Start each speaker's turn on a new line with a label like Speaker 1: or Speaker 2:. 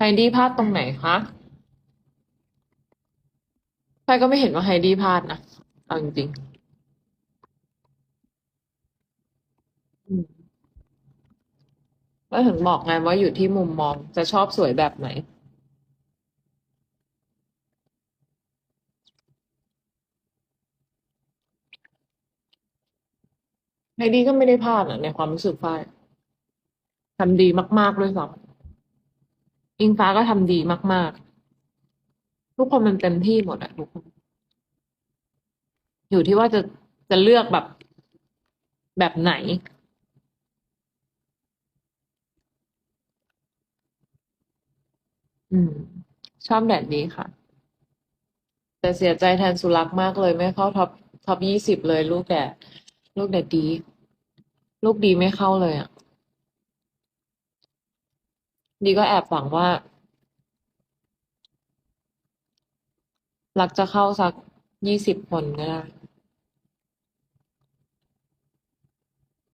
Speaker 1: ไฮดี้พลาดตรงไหนคะไฟก็ไม่เห็นว่าไฮดี้พลาดนะเอาจริงๆก็ถึงบอกไงว่าอยู่ที่มุมมองจะชอบสวยแบบไหนไฮดี้ก็ไม่ได้พลาดอะในความรู้สึกฝ้ายทำดีมาก ๆ ด้วยซ้ำ อิงฟ้าก็ทำดีมาก ๆ ทุกคนมันเต็มที่หมดอะทุกคน อยู่ที่ว่าจะจะเลือกแบบแบบไหน อืม ชอบแบบนี้ค่ะ แต่เสียใจแทนสุรักษ์มากเลยไม่เข้าท็อปท็อปยี่สิบเลยลูกแดดลูกแดดดี ลูกดีไม่เข้าเลยอะ ดีก็แอบหวังว่า รักจะเข้าสักยี่สิบคนก็ได้